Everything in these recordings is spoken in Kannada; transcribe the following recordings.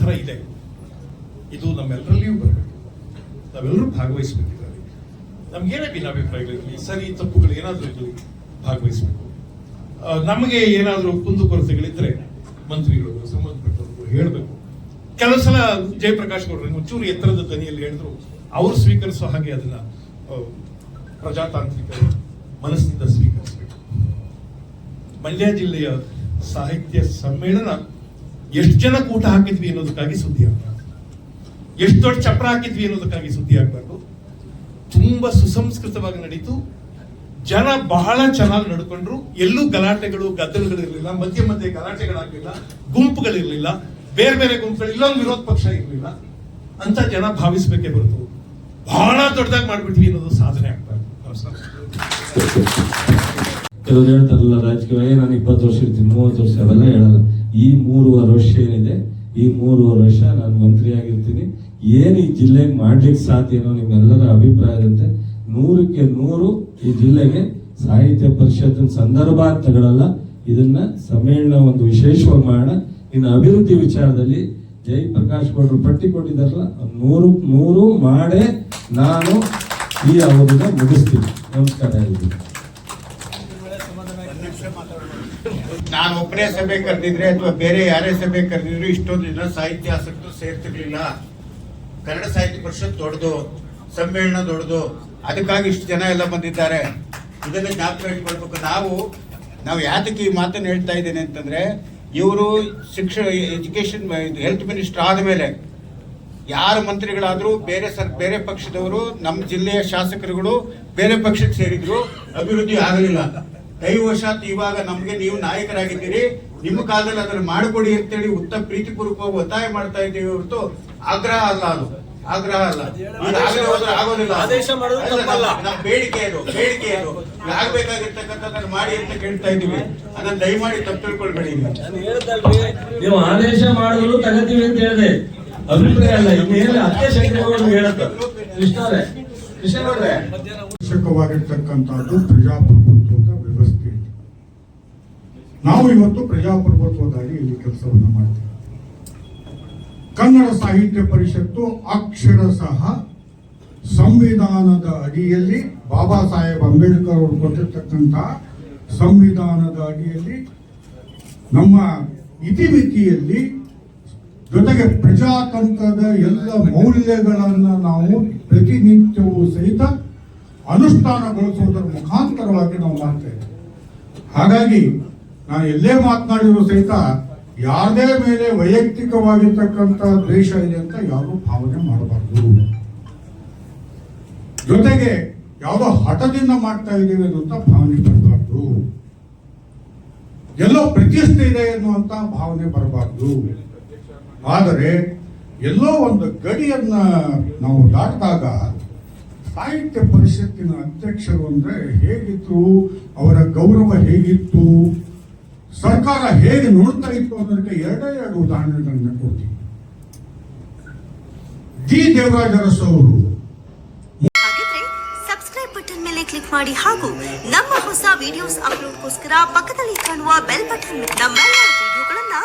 ಥರ ಇದೆ. ಇದು ನಮ್ಮೆಲ್ಲರಲ್ಲಿಯೂ ಬರಬೇಕು. ನಾವೆಲ್ಲರೂ ಭಾಗವಹಿಸಬೇಕಿದ್ದಾರೆ. ನಮ್ಗೇನೇ ಭಿನ್ನಾಭಿಪ್ರಾಯಗಳಿರಲಿ ಸರಿ, ತಪ್ಪುಗಳು ಏನಾದರೂ ಇರಲಿ, ಭಾಗವಹಿಸಬೇಕು. ನಮಗೆ ಏನಾದರೂ ಕುಂದುಕೊರತೆಗಳಿದ್ರೆ ಮಂತ್ರಿಗಳು, ಸಂಬಂಧಪಟ್ಟವರು ಹೇಳಬೇಕು. ಕೆಲವು ಸಲ ಜಯಪ್ರಕಾಶ್ ಗೌಡ್ರು ಒಂಚೂರು ಎತ್ತರದ ದನಿಯಲ್ಲಿ ಹೇಳಿದ್ರು, ಅವರು ಸ್ವೀಕರಿಸೋ ಹಾಗೆ ಅದನ್ನ ಪ್ರಜಾತಾಂತ್ರಿಕ ಮನಸ್ಸಿನಿಂದ ಸ್ವೀಕರಿಸಬೇಕು. ಮಂಡ್ಯ ಜಿಲ್ಲೆಯ ಸಾಹಿತ್ಯ ಸಮ್ಮೇಳನ ಎಷ್ಟು ಜನ ಕೂಟ ಹಾಕಿದ್ವಿ ಅನ್ನೋದಕ್ಕಾಗಿ ಸುದ್ದಿ ಆಗ್ಬಾರ್ದು. ಎಷ್ಟು ದೊಡ್ಡ ಚಪ್ರ ಹಾಕಿದ್ವಿ ಅನ್ನೋದಕ್ಕಾಗಿ ಸುದ್ದಿ ಆಗಬಾರ್ದು. ತುಂಬಾ ಸುಸಂಸ್ಕೃತವಾಗಿ ನಡೀತು. ಜನ ಬಹಳ ಚೆನ್ನಾಗಿ ನಡ್ಕೊಂಡ್ರು. ಎಲ್ಲೂ ಗಲಾಟೆಗಳು, ಗದ್ದಲಗಳಿರ್ಲಿಲ್ಲ. ಮಧ್ಯೆ ಮಧ್ಯೆ ಗಲಾಟೆಗಳಾಗಲಿಲ್ಲ. ಗುಂಪುಗಳಿರಲಿಲ್ಲ. ಬೇರೆ ಬೇರೆ ಗುಂಪುಗಳು ಇಲ್ಲೊಂದು ವಿರೋಧ ಪಕ್ಷ ಇರಲಿಲ್ಲ. ಅಂತ ಜನ ಭಾವಿಸ್ಬೇಕೇ ಹೊರತು. ಬಹಳ ದೊಡ್ಡದಾಗಿ ಮಾಡ್ಬಿಟ್ವಿ ಅನ್ನೋದು ಸಾಧನೆ ಆಗ್ಬಾರ್ದು. ಕೆಲವ್ರು ಹೇಳ್ತಾರಲ್ಲ, ರಾಜಕೀಯ ನಾನು ಇಪ್ಪತ್ತು ವರ್ಷ ಇರ್ತೀನಿ, ಮೂವತ್ತು ವರ್ಷ, ಅವೆಲ್ಲ ಹೇಳಲ್ಲ. ಈ ಮೂರುವರೆ ವರ್ಷ ಏನಿದೆ, ಈ ಮೂರುವರೆ ವರ್ಷ ನಾನು ಮಂತ್ರಿಯಾಗಿರ್ತೀನಿ ಏನು ಈ ಜಿಲ್ಲೆಗೆ ಮಾಡ್ಲಿಕ್ಕೆ ಸಾಧ್ಯ ಅನ್ನೋ ನಿಮ್ಮೆಲ್ಲರ ಅಭಿಪ್ರಾಯದಂತೆ ನೂರಕ್ಕೆ ನೂರು ಈ ಜಿಲ್ಲೆಗೆ ಸಾಹಿತ್ಯ ಪರಿಷತ್ತಿನ ಸಂದರ್ಭ ತಗೊಳ್ಳಲ್ಲ ಇದನ್ನ ಸಮ್ಮೇಳನ ಒಂದು ವಿಶೇಷವಾಗಿ ಮಾಡೋಣ. ಇನ್ನು ಅಭಿವೃದ್ಧಿ ವಿಚಾರದಲ್ಲಿ ಜೈ ಪ್ರಕಾಶ್ ಗೌಡರು ಪಟ್ಟಿ ಕೊಟ್ಟಿದ್ದಾರಲ್ಲ ನೂರು ನೂರು ಮಾಡೇ ನಾನು ಈ ಅವಧಿನ ಮುಗಿಸ್ತೀನಿ. ನಮಸ್ಕಾರ. ನಾನು ಒಬ್ಬನೇ ಸಭೆ ಕರೆದಿದ್ರೆ ಅಥವಾ ಬೇರೆ ಯಾರೇ ಸಭೆ ಕರೆದಿದ್ರು ಇಷ್ಟೊಂದು ದಿನ ಸಾಹಿತ್ಯ ಆಸಕ್ತರು ಸೇರ್ತಿರ್ಲಿಲ್ಲ. ಕನ್ನಡ ಸಾಹಿತ್ಯ ಪರಿಷತ್ ದೊಡ್ಡದು, ಸಮ್ಮೇಳನ ದೊಡ್ಡದು, ಅದಕ್ಕಾಗಿ ಇಷ್ಟು ಜನ ಎಲ್ಲ ಬಂದಿದ್ದಾರೆ. ಇದನ್ನ ಜ್ಞಾಪಕ ಇಟ್ಕೊಳ್ಬೇಕು ನಾವು ನಾವು ಯಾತಕ್ಕೆ ಈ ಮಾತನ್ನು ಹೇಳ್ತಾ ಇದ್ದೇನೆ ಅಂತಂದ್ರೆ, ಇವರು ಶಿಕ್ಷಣ ಎಜುಕೇಶನ್ ಹೆಲ್ತ್ ಮಿನಿಸ್ಟರ್ ಆದಮೇಲೆ ಯಾರು ಮಂತ್ರಿಗಳಾದರೂ ಬೇರೆ ಸರ್, ಬೇರೆ ಪಕ್ಷದವರು, ನಮ್ಮ ಜಿಲ್ಲೆಯ ಶಾಸಕರುಗಳು ಬೇರೆ ಪಕ್ಷಕ್ಕೆ ಸೇರಿದ್ರು ಅಭಿವೃದ್ಧಿ ಆಗಲಿಲ್ಲ. ದೈವಶಾತ್ ಇವಾಗ ನಮ್ಗೆ ನೀವು ನಾಯಕರಾಗಿದ್ದೀರಿ. ನಿಮ್ಮ ಕಾಲದಲ್ಲಿ ಅದನ್ನು ಮಾಡಿಕೊಡಿ ಅಂತೇಳಿ ಉತ್ತಮ ಪ್ರೀತಿಪೂರ್ವಕವಾಗಿ ಒತ್ತಾಯ ಮಾಡ್ತಾ ಇದ್ದೀವಿ ಹೊರತು ಆಗ್ರಹ ಅಲ್ಲ ಅದು. ಆಗ್ರಹ ಅಲ್ಲ. ಆಗೋದಿಲ್ಲ. ನಮ್ಮ- ಬೇಡಿಕೆ ಅದು ಬೇಡಿಕೆ ಅದು. ಆಗ್ಬೇಕಾಗಿರ್ತಕ್ಕಂಥದ್ದನ್ನು ಮಾಡಿ ಅಂತ ಕೇಳ್ತಾ ಇದ್ದೀವಿ. ಅದನ್ನ ದಯಮಾಡಿ ತಪ್ಪು ತಿಳ್ಕೊಳ್ಬೇಡಿ ನೀವು. ನಾನು ಹೇಳ್ದಲ್ರಿ ನೀವು ಆದೇಶ ಮಾಡಿದ್ರು ತಗತೀವಿ ಅಂತ ಹೇಳಿದೆ. ಅಭಿಪ್ರಾಯ ಅಲ್ಲ ಇನ್ನೇನು ಅತ್ತೆ ಶಕ್ತಿಗಳು ಹೇಳುತ್ತೆ? ಕೃಷ್ಣವ್ರೆ ಕೃಷ್ಣವ್ರೆ ಅವಶ್ಯಕವಾಗಿರ್ತಕ್ಕಂಥದ್ದು ಪ್ರಜಾಪ್ರಭುತ್ವ ನಾವು ಇವತ್ತು ಪ್ರಜಾಪ್ರಭುತ್ವದಾಗಿ ಇಲ್ಲಿ ಕೆಲಸವನ್ನು ಮಾಡ್ತೀವಿ. ಕನ್ನಡ ಸಾಹಿತ್ಯ ಪರಿಷತ್ತು ಅಕ್ಷರಶಃ ಸಂವಿಧಾನದ ಅಡಿಯಲ್ಲಿ ಬಾಬಾ ಸಾಹೇಬ್ ಅಂಬೇಡ್ಕರ್ ಅವರು ಕೊಟ್ಟಿರ್ತಕ್ಕಂತಹ ಸಂವಿಧಾನದ ಅಡಿಯಲ್ಲಿ ನಮ್ಮ ಇತಿಮಿತಿಯಲ್ಲಿ ಜೊತೆಗೆ ಪ್ರಜಾತಂತ್ರದ ಎಲ್ಲ ಮೌಲ್ಯಗಳನ್ನು ನಾವು ಪ್ರತಿನಿತ್ಯವೂ ಸಹಿತ ಅನುಷ್ಠಾನಗೊಳಿಸುವುದರ ಮುಖಾಂತರವಾಗಿ ನಾವು ಮಾಡ್ತೇವೆ ಹಾಗಾಗಿ ನಾನು ಎಲ್ಲೇ ಮಾತನಾಡಿದ್ರು ಸಹಿತ ಯಾರದೇ ಮೇಲೆ ವೈಯಕ್ತಿಕವಾಗಿರ್ತಕ್ಕಂಥ ದ್ವೇಷ ಇದೆ ಅಂತ ಯಾರು ಭಾವನೆ ಮಾಡಬಾರ್ದು. ಜೊತೆಗೆ ಯಾವುದೋ ಹಠದಿಂದ ಮಾಡ್ತಾ ಇದ್ದೀವಿ ಅನ್ನುವಂತ ಭಾವನೆ ಬರಬಾರ್ದು. ಎಲ್ಲೋ ಪ್ರತಿಷ್ಠೆ ಇದೆ ಎನ್ನುವಂತ ಭಾವನೆ ಬರಬಾರ್ದು. ಆದರೆ ಎಲ್ಲೋ ಒಂದು ಗಡಿಯನ್ನ ನಾವು ದಾಟಿದಾಗ ಸಾಹಿತ್ಯ ಪರಿಷತ್ತಿನ ಅಧ್ಯಕ್ಷರು ಅಂದ್ರೆ ಹೇಗಿತ್ತು ಅವರ ಗೌರವ ಹೇಗಿತ್ತು ಸರ್ಕಾರ ಹೇಗೆ ನೋಡ್ತಾ ಇತ್ತು ಅನ್ನೋದಕ್ಕೆ ಎರಡೇ ಎರಡು ಉದಾಹರಣೆಗಳನ್ನ ಕೊಡ್ತೀನಿ. ಡಿ. ದೇವರಾಜ ಅರಸು ಅವರು ಸಬ್ಸ್ಕ್ರೈಬ್ ಬಟನ್ ಮೇಲೆ ಕ್ಲಿಕ್ ಮಾಡಿ ಹಾಗೂ ನಮ್ಮ ಹೊಸ ವಿಡಿಯೋಸ್ ಅಪ್ಲೋಡ್ಗೋಸ್ಕರ ಪಕ್ಕದಲ್ಲಿ ಕಾಣುವ ಬೆಲ್ ಬಟನ್ ನಮ್ಮೆಲ್ಲ ವಿಡಿಯೋಗಳನ್ನ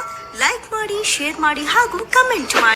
ಲೈಕ್ ಮಾಡಿ ಶೇರ್ ಮಾಡಿ ಹಾಗೂ ಕಮೆಂಟ್ ಮಾಡಿ.